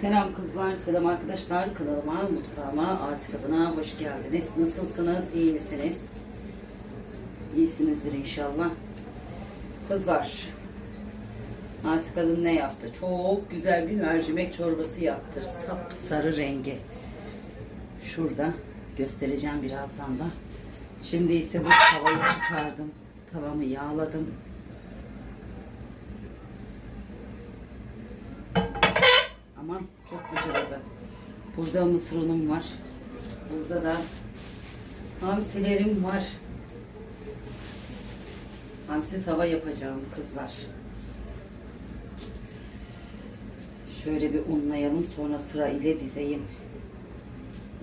Selam kızlar, selam arkadaşlar. Kanalıma, mutfağıma, Asi Kadın'a hoş geldiniz. Nasılsınız, iyi misiniz? İyisinizdir inşallah. Kızlar, Asi Kadın ne yaptı? Çok güzel bir mercimek çorbası yaptı. Sap sarı rengi. Şurada göstereceğim birazdan da. Şimdi ise bu tavayı çıkardım. Tavamı yağladım. Aman çok gıcırdadı. Burada mısır unum var. Burada da hamsilerim var. Hamsi tava yapacağım kızlar. Şöyle bir unlayalım sonra sıra ile dizeyim.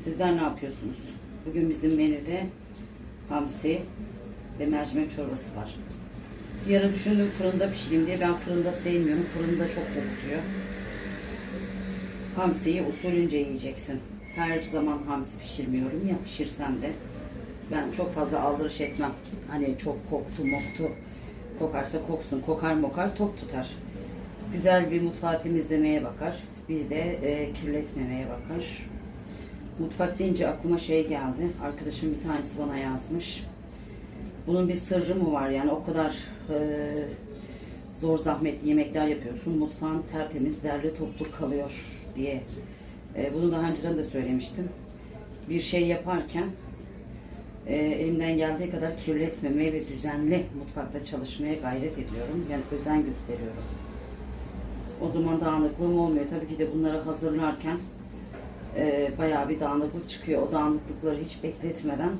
Sizler ne yapıyorsunuz? Bugün bizim menüde hamsi ve mercimek çorbası var. Ara düşündüm fırında pişireyim diye. Ben fırında sevmiyorum. Fırında çok kokutuyor. Hamsiyi usulünce yiyeceksin. Her zaman hamsi pişirmiyorum ya pişirsem de. Ben çok fazla aldırış etmem. Hani çok koktu moktu. Kokarsa koksun. Kokar mokar tok tutar. Güzel bir mutfağı temizlemeye bakar. Bir de e, kirletmemeye bakar. Mutfak deyince aklıma şey geldi. Arkadaşım bir tanesi bana yazmış. Bunun bir sırrı mı var yani o kadar e, zor zahmetli yemekler yapıyorsun. Mutfağın tertemiz, derli toplu kalıyor diye. E, bunu daha önceden de söylemiştim. Bir şey yaparken e, elimden geldiği kadar kirletmemeye ve düzenli mutfakta çalışmaya gayret ediyorum. Yani özen gösteriyorum. O zaman dağınıklığım olmuyor. Tabii ki de bunları hazırlarken e, bayağı bir dağınıklık çıkıyor. O dağınıklıkları hiç bekletmeden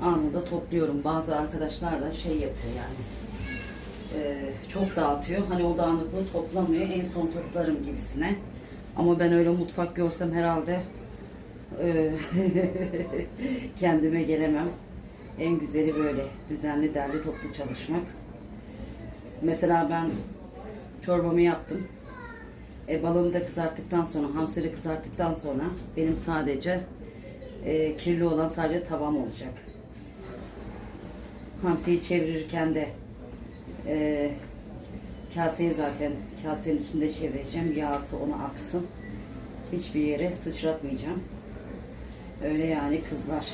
anında topluyorum. Bazı arkadaşlar da şey yapıyor yani. e, çok dağıtıyor. Hani o dağınıklığı toplamıyor. En son toplarım gibisine. Ama ben öyle mutfak görsem herhalde e, kendime gelemem. En güzeli böyle düzenli derli toplu çalışmak. Mesela ben çorbamı yaptım. E, balığımı da kızarttıktan sonra, hamsiri kızarttıktan sonra benim sadece e, kirli olan sadece tavam olacak. Hamsiyi çevirirken de e, kaseyi zaten kasenin üstünde çevireceğim. Yağsı ona aksın. Hiçbir yere sıçratmayacağım. Öyle yani kızlar.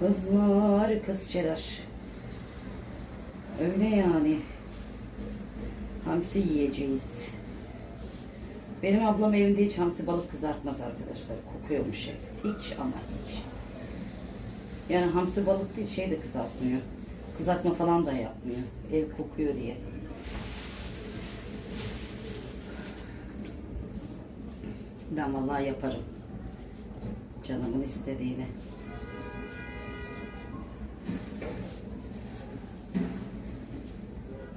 Kızlar kızçeler. Öyle yani. Hamsi yiyeceğiz. Benim ablam evinde hiç hamsi balık kızartmaz arkadaşlar. Kokuyormuş hep. Hiç ama hiç. Yani hamsi balık değil şey de kızartmıyor. Kızartma falan da yapmıyor. Ev kokuyor diye. Ben vallahi yaparım. Canımın istediğini.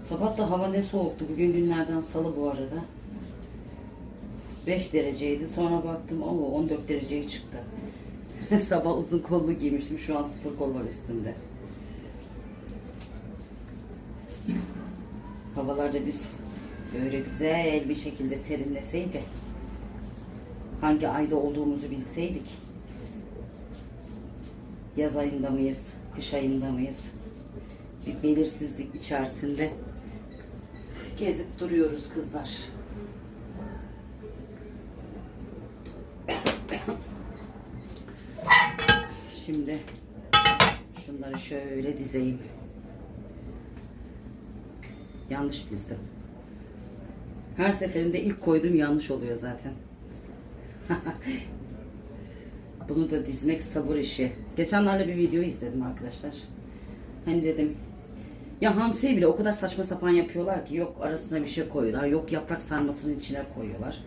Sabah da hava ne soğuktu. Bugün günlerden salı bu arada. 5 dereceydi. Sonra baktım o 14 dereceye çıktı. Sabah uzun kollu giymiştim. Şu an sıfır kol var üstümde. Havalarda biz böyle güzel bir şekilde serinleseydi. Hangi ayda olduğumuzu bilseydik. Yaz ayında mıyız? Kış ayında mıyız? Bir belirsizlik içerisinde gezip duruyoruz kızlar. Şimdi şunları şöyle dizeyim. Yanlış dizdim. Her seferinde ilk koyduğum yanlış oluyor zaten. Bunu da dizmek sabır işi. Geçenlerde bir video izledim arkadaşlar. Hani dedim ya hamsiyi bile o kadar saçma sapan yapıyorlar ki yok arasına bir şey koyuyorlar, yok yaprak sarmasının içine koyuyorlar.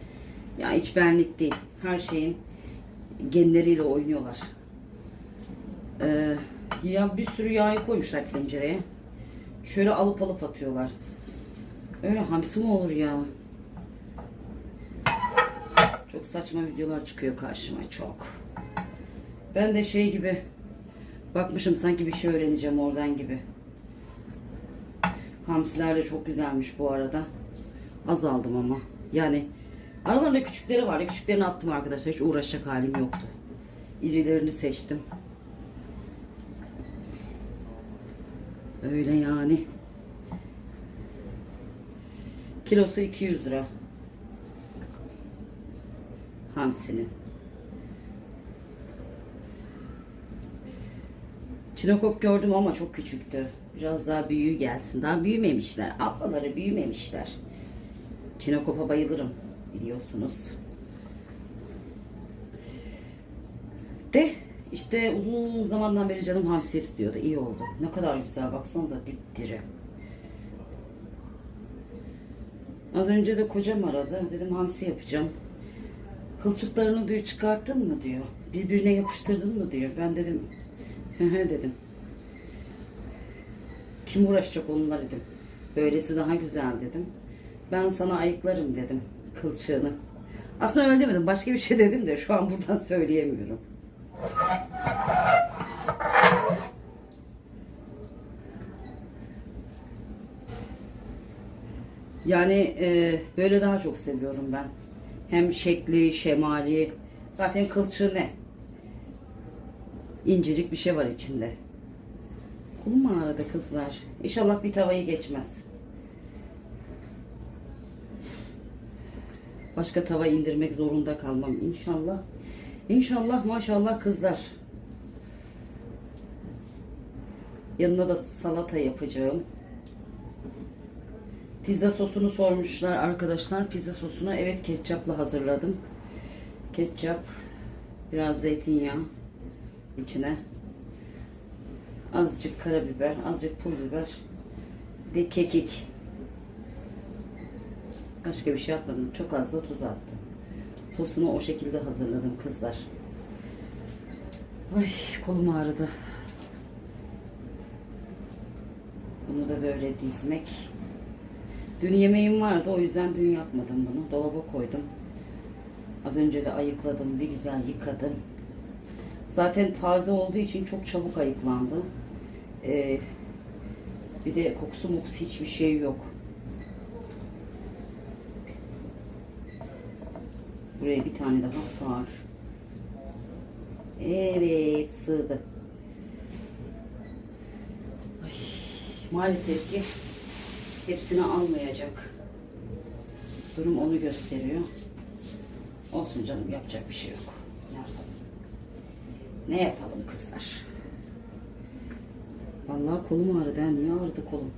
Ya hiç benlik değil. Her şeyin genleriyle oynuyorlar. Ee, ya bir sürü yağı koymuşlar tencereye. Şöyle alıp alıp atıyorlar. Öyle hamsi mi olur ya? Çok saçma videolar çıkıyor karşıma çok. Ben de şey gibi bakmışım sanki bir şey öğreneceğim oradan gibi. Hamsiler de çok güzelmiş bu arada. Az aldım ama. Yani aralarında küçükleri var. Küçüklerini attım arkadaşlar. Hiç uğraşacak halim yoktu. İrilerini seçtim. Öyle yani. Kilosu 200 lira. Hamsinin. Çinokop gördüm ama çok küçüktü. Biraz daha büyüğü gelsin. Daha büyümemişler. Ablaları büyümemişler. Çinokop'a bayılırım biliyorsunuz. De işte uzun zamandan beri canım hamsi istiyordu. İyi oldu. Ne kadar güzel baksanıza dipdiri. Az önce de kocam aradı. Dedim hamsi yapacağım. Kılçıklarını diyor çıkarttın mı diyor. Birbirine yapıştırdın mı diyor. Ben dedim hı dedim. Kim uğraşacak onunla dedim. Böylesi daha güzel dedim. Ben sana ayıklarım dedim kılçığını. Aslında öyle demedim. Başka bir şey dedim de şu an buradan söyleyemiyorum. Yani e, böyle daha çok seviyorum ben. Hem şekli, şemali. Zaten kılçığı ne? İncecik bir şey var içinde. Mu ağrıdı kızlar? İnşallah bir tavayı geçmez. Başka tava indirmek zorunda kalmam inşallah. İnşallah maşallah kızlar. Yanına da salata yapacağım. Pizza sosunu sormuşlar arkadaşlar. Pizza sosunu evet ketçapla hazırladım. Ketçap, biraz zeytinyağı içine. Azıcık karabiber, azıcık pul biber. Bir de kekik. Başka bir şey yapmadım. Çok az da tuz attım. Sosunu o şekilde hazırladım kızlar. Ay kolum ağrıdı. Bunu da böyle dizmek. Dün yemeğim vardı o yüzden dün yapmadım bunu. Dolaba koydum. Az önce de ayıkladım. Bir güzel yıkadım. Zaten taze olduğu için çok çabuk ayıklandı. Ee, bir de kokusu mokusu hiçbir şey yok. Buraya bir tane daha sar. Evet sığdı. Ay, maalesef ki hepsini almayacak. Durum onu gösteriyor. Olsun canım yapacak bir şey yok. Ne yapalım? Ne yapalım kızlar? Vallahi kolum ağrıdı. ha. Niye ağrıdı kolum?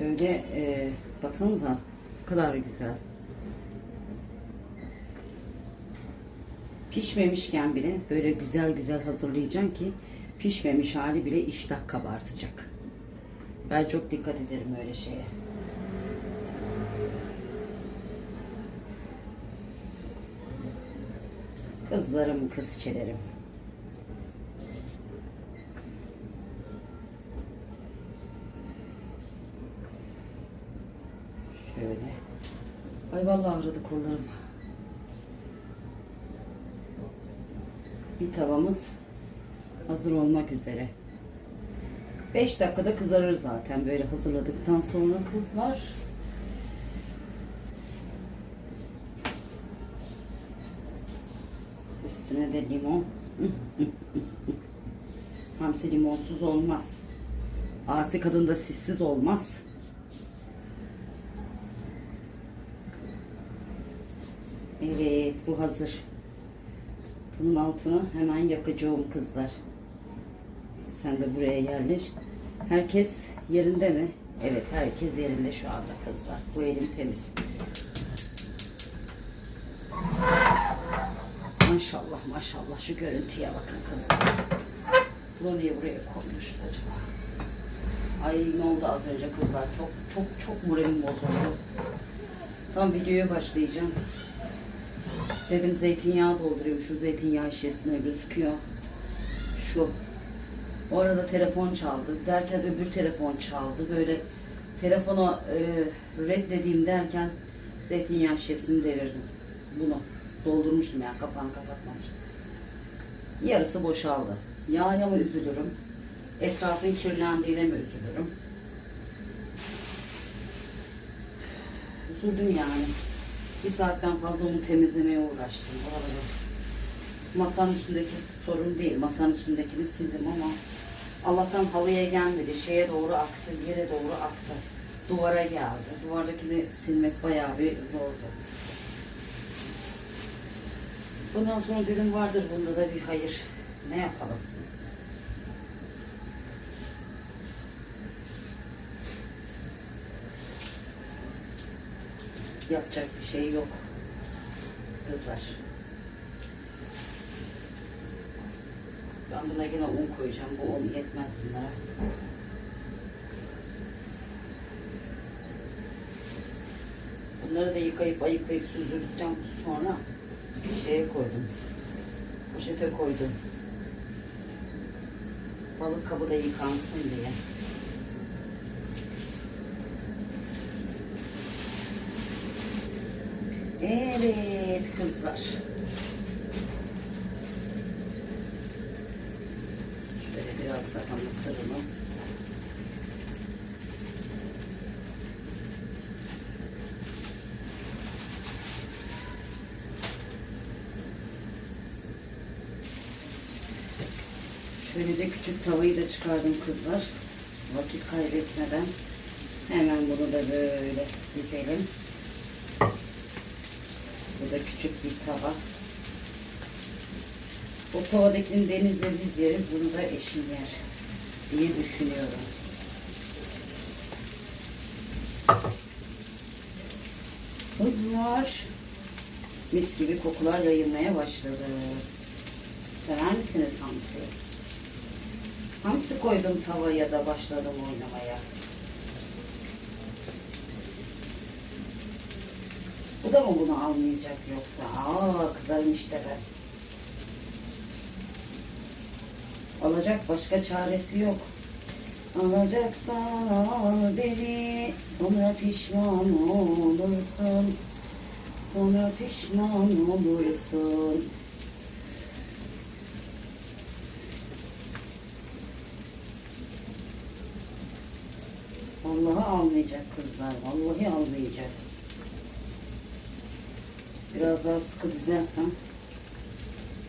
Böyle e, baksanıza ne kadar güzel. Pişmemişken bile böyle güzel güzel hazırlayacağım ki pişmemiş hali bile iştah kabartacak. Ben çok dikkat ederim öyle şeye. Kızlarım, kızçelerim. Şöyle. Ay vallahi ağrıdı kollarım. Bir tavamız hazır olmak üzere. 5 dakikada kızarır zaten böyle hazırladıktan sonra kızlar. Üstüne de limon. Hamsi limonsuz olmaz. Asi kadın da sissiz olmaz. Evet bu hazır. Bunun altını hemen yakacağım kızlar. Sen de buraya yerleş. Herkes yerinde mi? Evet herkes yerinde şu anda kızlar. Bu elim temiz. Maşallah maşallah şu görüntüye bakın kızlar. Bunu niye buraya koymuşuz acaba? Ay ne oldu az önce kızlar? Çok çok çok moralim bozuldu. Tam videoya başlayacağım. Dedim zeytinyağı doldurayım. Şu zeytinyağı şişesine gözüküyor. Şu. O arada telefon çaldı. Derken öbür telefon çaldı. Böyle telefona e, reddedeyim derken zeytinyağı şişesini devirdim. Bunu doldurmuştum ya kapağını kapatmamıştım. Yarısı boşaldı. Yağa mı üzülürüm? Etrafın kirlendiğine mi üzülürüm? Üzüldüm yani. Bir saatten fazla onu temizlemeye uğraştım. Oraları. Masanın üstündeki sorun değil. Masanın üstündekini sildim ama Allah'tan halıya gelmedi. Şeye doğru aktı, yere doğru aktı. Duvara geldi. Duvardakini silmek bayağı bir zordu. Bundan sonra dedim vardır bunda da bir hayır. Ne yapalım? Yapacak bir şey yok. Kızlar. Ben buna yine un koyacağım. Bu un yetmez bunlara. Bunları da yıkayıp ayıklayıp süzdürdükten sonra şeye koydum. Poşete koydum. Balık kabı da yıkansın diye. Evet kızlar. Şöyle biraz daha mısırını. Şöyle de küçük tavayı da çıkardım kızlar. Vakit kaybetmeden. Hemen bunu da böyle dizelim. Bu da küçük bir tava. O tavadakini denizle biz yeriz. Bunu da eşim yer diye düşünüyorum. Hız var. Mis gibi kokular yayılmaya başladı. Sever misiniz hamsi? Hamsi koydum tavaya da başladım oynamaya. Da mı bunu almayacak yoksa? Aa kızarım işte be. Alacak başka çaresi yok. Alacaksan al beni sonra pişman olursun. Sonra pişman olursun. Vallahi almayacak kızlar. Vallahi almayacak. Biraz daha sıkı dizersem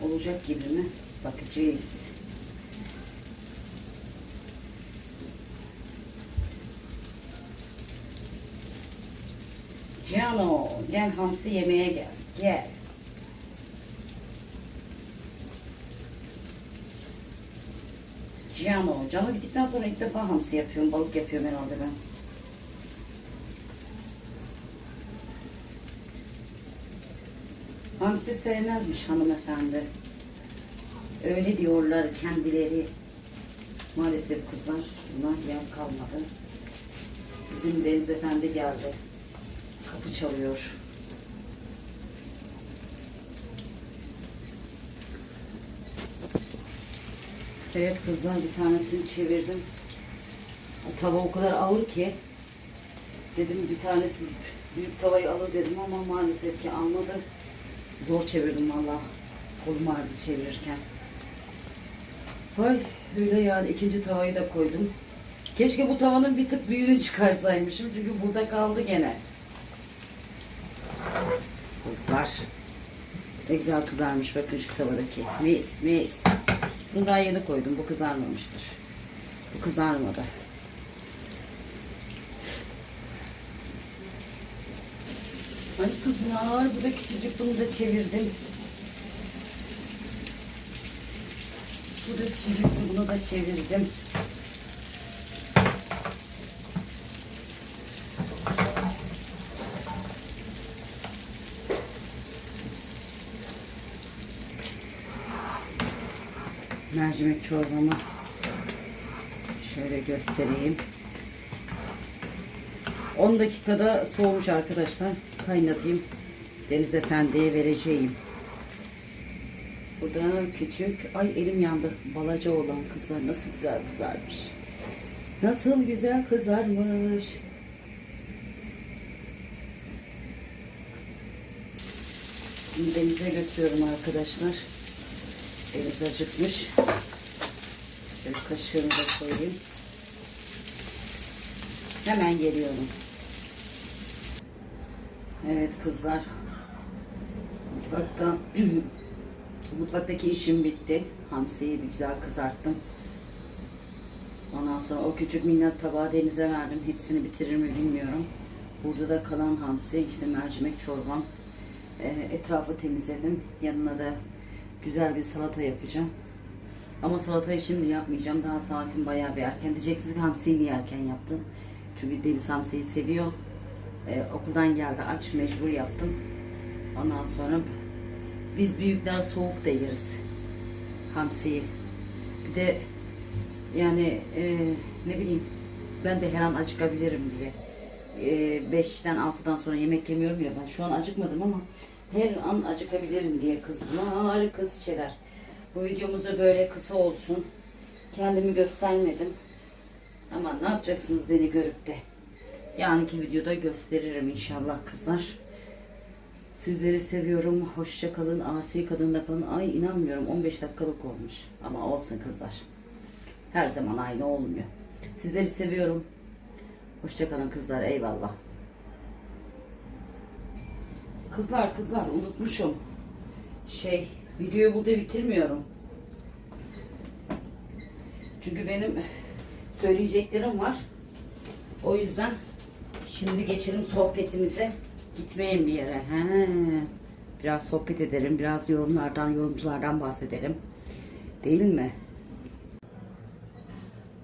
olacak gibi mi? Bakacağız. Cano, gel hamsi yemeye gel. Gel. Cano, Cano gittikten sonra ilk defa hamsi yapıyorum. Balık yapıyorum herhalde ben. Hamsi sevmezmiş hanımefendi. Öyle diyorlar kendileri. Maalesef kızlar buna yer kalmadı. Bizim Deniz Efendi geldi. Kapı çalıyor. Evet kızlar bir tanesini çevirdim. O tava o kadar ağır ki dedim bir tanesi büyük tavayı alır dedim ama maalesef ki almadı. Zor çevirdim valla. Kolum ağrıdı çevirirken. Ay öyle yani ikinci tavayı da koydum. Keşke bu tavanın bir tık büyüğünü çıkarsaymışım çünkü burada kaldı gene. Kızlar. Ne güzel kızarmış bakın şu tavadaki. Mis mis. Bunu daha yeni koydum. Bu kızarmamıştır. Bu kızarmadı. Ay kızlar bu da küçücük bunu da çevirdim. Bu da küçücük bunu da çevirdim. mercimek çorbamı şöyle göstereyim. 10 dakikada soğumuş arkadaşlar. Kaynatayım. Deniz Efendi'ye vereceğim. Bu da küçük. Ay elim yandı. Balaca olan kızlar nasıl güzel kızarmış. Nasıl güzel kızarmış. Şimdi denize götürüyorum arkadaşlar. Deniz acıkmış. Şöyle kaşığını da koyayım. Hemen geliyorum. Evet kızlar. Mutfakta mutfaktaki işim bitti. Hamsiyi güzel kızarttım. Ondan sonra o küçük minnak tabağı denize verdim. Hepsini bitirir mi bilmiyorum. Burada da kalan hamsi, işte mercimek çorbam. Ee, etrafı temizledim. Yanına da güzel bir salata yapacağım. Ama salatayı şimdi yapmayacağım. Daha saatin bayağı bir erken. Diyeceksiniz ki hamsiyi niye erken yaptın? Çünkü Deniz hamsiyi seviyor. Ee, okuldan geldi aç mecbur yaptım. Ondan sonra biz büyükler soğuk da yeriz. Hamsiyi. Bir de yani e, ne bileyim ben de her an acıkabilirim diye. E, 5'ten 6'dan sonra yemek yemiyorum ya ben şu an acıkmadım ama her an acıkabilirim diye kızlar kız şeyler. Bu videomuz da böyle kısa olsun. Kendimi göstermedim. Ama ne yapacaksınız beni görüp de. Yarınki videoda gösteririm inşallah kızlar. Sizleri seviyorum. Hoşça kalın. Asi kadında kalın. Ay inanmıyorum 15 dakikalık olmuş. Ama olsun kızlar. Her zaman aynı olmuyor. Sizleri seviyorum. Hoşça kalın kızlar. Eyvallah. Kızlar kızlar unutmuşum. Şey videoyu burada bitirmiyorum. Çünkü benim söyleyeceklerim var. O yüzden şimdi geçelim sohbetimize. Gitmeyin bir yere. He. Biraz sohbet edelim. Biraz yorumlardan, yorumculardan bahsedelim. Değil mi?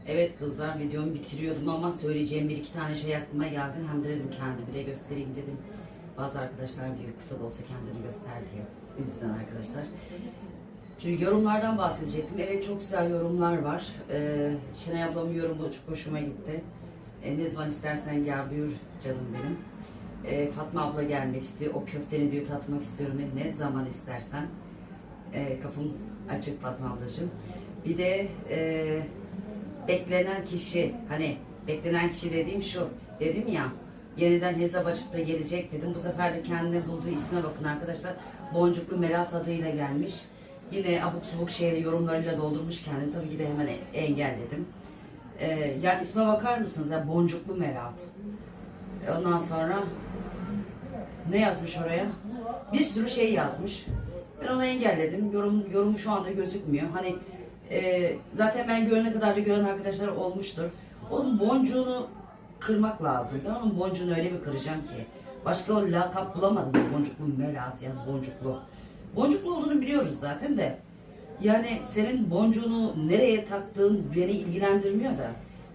Evet kızlar videomu bitiriyordum ama söyleyeceğim bir iki tane şey aklıma geldi. Hem de dedim kendimi de göstereyim dedim. Bazı arkadaşlar diyor kısa da olsa kendini göster diyor. O arkadaşlar. Çünkü yorumlardan bahsedecektim. Evet çok güzel yorumlar var. Ee, Şenay ablamın yorumu çok hoşuma gitti. Ee, ne zaman istersen gel buyur canım benim. Ee, Fatma abla gelmek istiyor. O köfteni diyor tatmak istiyorum. Ne zaman istersen. Ee, kapım açık Fatma ablacığım. Bir de e, beklenen kişi hani beklenen kişi dediğim şu dedim ya yeniden hesap açıp da gelecek dedim. Bu sefer de kendine bulduğu isme bakın arkadaşlar. Boncuklu Melat adıyla gelmiş. Yine abuk subuk şeyleri yorumlarıyla doldurmuş kendini. Tabii ki de hemen engelledim. Ee, yani isme bakar mısınız? ya Boncuklu Melat. E, Ondan sonra ne yazmış oraya? Bir sürü şey yazmış. Ben onu engelledim. Yorum, yorumu şu anda gözükmüyor. Hani e, zaten ben görene kadar da gören arkadaşlar olmuştur. Onun boncuğunu kırmak lazım. Ben onun boncuğunu öyle bir kıracağım ki. Başka o lakap bulamadım. Boncuklu Melahat yani boncuklu. Boncuklu olduğunu biliyoruz zaten de. Yani senin boncuğunu nereye taktığın beni ilgilendirmiyor da.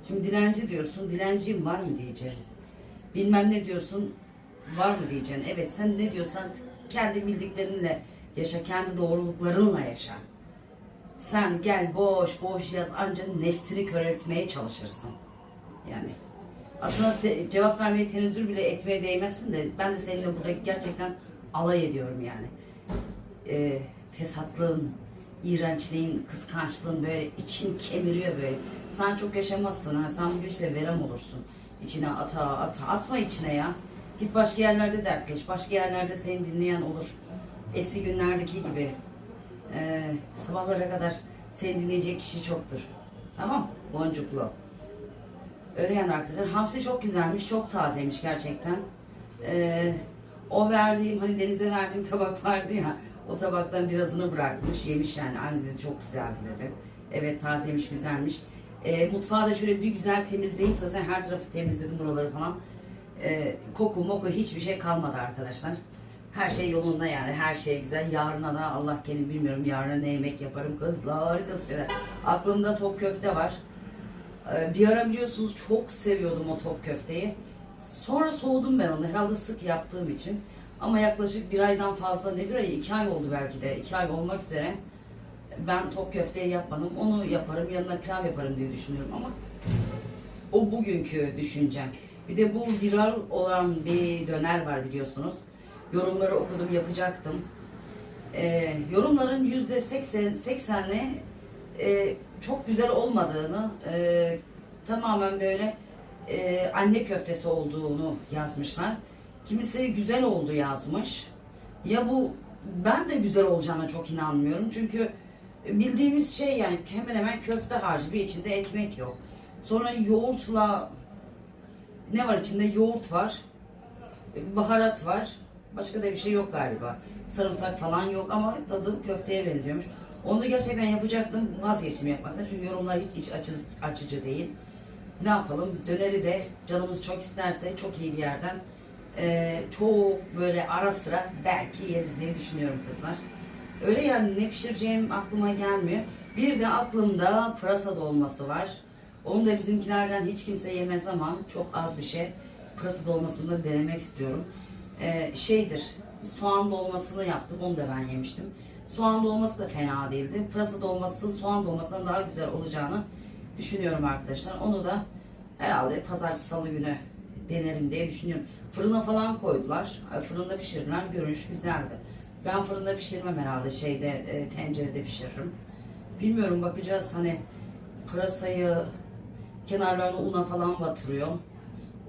Şimdi dilenci diyorsun. Dilenciyim var mı diyeceğim. Bilmem ne diyorsun. Var mı diyeceksin. Evet sen ne diyorsan kendi bildiklerinle yaşa. Kendi doğruluklarınla yaşa. Sen gel boş boş yaz ancak nefsini kör etmeye çalışırsın. Yani aslında te- cevap vermeye tenezzül bile etmeye değmezsin de ben de seninle burada gerçekten alay ediyorum yani. Ee, fesatlığın, iğrençliğin, kıskançlığın böyle için kemiriyor böyle. Sen çok yaşamazsın ha. Sen bugün işte verem olursun. İçine ata ata atma içine ya. Git başka yerlerde dertleş. Başka yerlerde seni dinleyen olur. Eski günlerdeki gibi. Ee, sabahlara kadar seni dinleyecek kişi çoktur. Tamam? Boncuklu. Öyle yani arkadaşlar. Hamsi çok güzelmiş. Çok tazeymiş gerçekten. Ee, o verdiğim hani denize verdiğim tabak vardı ya. O tabaktan birazını bırakmış. Yemiş yani. Anne dedi çok güzeldi dedi. Evet tazeymiş güzelmiş. Ee, mutfağı da şöyle bir güzel temizleyip zaten her tarafı temizledim buraları falan. Ee, koku moku hiçbir şey kalmadı arkadaşlar. Her şey yolunda yani her şey güzel. Yarına da Allah kerim bilmiyorum yarına ne yemek yaparım kızlar kızlar. Aklımda top köfte var. Ee, Bir ara biliyorsunuz çok seviyordum o top köfteyi. Sonra soğudum ben onu herhalde sık yaptığım için. Ama yaklaşık bir aydan fazla ne bir ay iki ay oldu belki de iki ay olmak üzere ben top köfteyi yapmadım. Onu yaparım yanına pilav yaparım diye düşünüyorum ama o bugünkü düşüncem. Bir de bu viral olan bir döner var biliyorsunuz. Yorumları okudum yapacaktım. Ee, yorumların yüzde seksen, sekseni e, çok güzel olmadığını, e, tamamen böyle e, anne köftesi olduğunu yazmışlar. Kimisi güzel oldu yazmış. Ya bu ben de güzel olacağına çok inanmıyorum. Çünkü bildiğimiz şey yani hemen hemen köfte harcı bir içinde ekmek yok. Sonra yoğurtla ne var içinde? Yoğurt var, baharat var. Başka da bir şey yok galiba. Sarımsak falan yok ama tadı köfteye benziyormuş. Onu gerçekten yapacaktım. Vazgeçtim yapmaktan. Çünkü yorumlar hiç iç açıcı, açıcı değil. Ne yapalım? Döneri de canımız çok isterse çok iyi bir yerden e, çok böyle ara sıra belki yeriz diye düşünüyorum kızlar. Öyle yani ne pişireceğim aklıma gelmiyor. Bir de aklımda pırasa dolması var. Onu da bizimkilerden hiç kimse yemez ama çok az bir şey. Pırasa dolmasını da denemek istiyorum. Ee, şeydir, soğan dolmasını yaptım. Onu da ben yemiştim. Soğan dolması da fena değildi. Pırasa dolması soğan dolmasından daha güzel olacağını düşünüyorum arkadaşlar. Onu da herhalde pazartesi salı günü denerim diye düşünüyorum. Fırına falan koydular. Fırında pişirdiler. Görünüş güzeldi. Ben fırında pişirmem herhalde şeyde e, tencerede pişiririm. Bilmiyorum bakacağız hani pırasayı kenarlarına una falan batırıyor.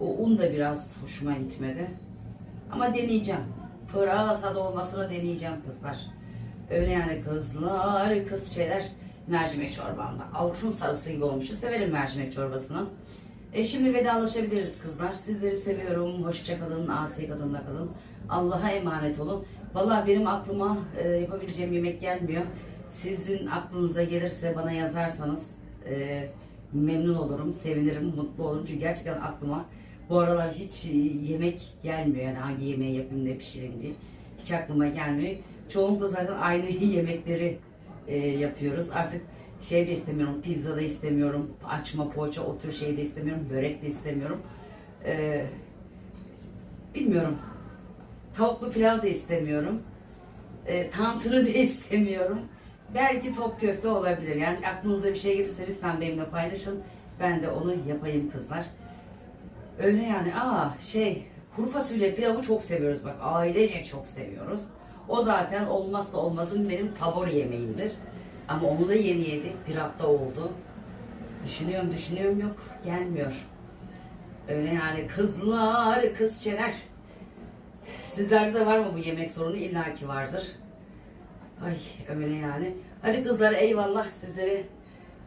O un da biraz hoşuma gitmedi. Ama deneyeceğim. Pırasa dolmasını deneyeceğim kızlar. Öyle yani kızlar, kız şeyler mercimek çorbamda. Altın sarısı gibi olmuştu. Severim mercimek çorbasını. E şimdi vedalaşabiliriz kızlar. Sizleri seviyorum. Hoşçakalın. Asi kadınla kalın. Allah'a emanet olun. Vallahi benim aklıma e, yapabileceğim yemek gelmiyor. Sizin aklınıza gelirse bana yazarsanız e, memnun olurum, sevinirim, mutlu olurum. Çünkü gerçekten aklıma bu aralar hiç e, yemek gelmiyor. Yani hangi yemeği yapayım, ne pişireyim diye. Hiç aklıma gelmiyor. Çoğunlukla zaten aynı yemekleri e, yapıyoruz. Artık şey de istemiyorum, pizza da istemiyorum, açma poğaça o tür şey de istemiyorum, börek de istemiyorum. E, bilmiyorum. Tavuklu pilav da istemiyorum. E, tantuni de istemiyorum. Belki top köfte olabilir. Yani aklınıza bir şey gelirse lütfen benimle paylaşın. Ben de onu yapayım kızlar. Öyle yani. Aa şey kuru fasulye pilavı çok seviyoruz bak. Ailece çok seviyoruz. O zaten olmazsa olmazın benim favori yemeğimdir. Ama onu da yeni yedik. Bir hafta oldu. Düşünüyorum düşünüyorum yok gelmiyor. Öyle yani kızlar, kızçeler. Sizlerde de var mı bu yemek sorunu? İlla ki vardır. Ay öyle yani. Hadi kızlar eyvallah sizleri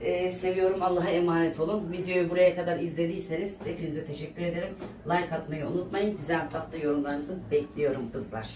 e, seviyorum. Allah'a emanet olun. Videoyu buraya kadar izlediyseniz hepinize teşekkür ederim. Like atmayı unutmayın. Güzel tatlı yorumlarınızı bekliyorum kızlar.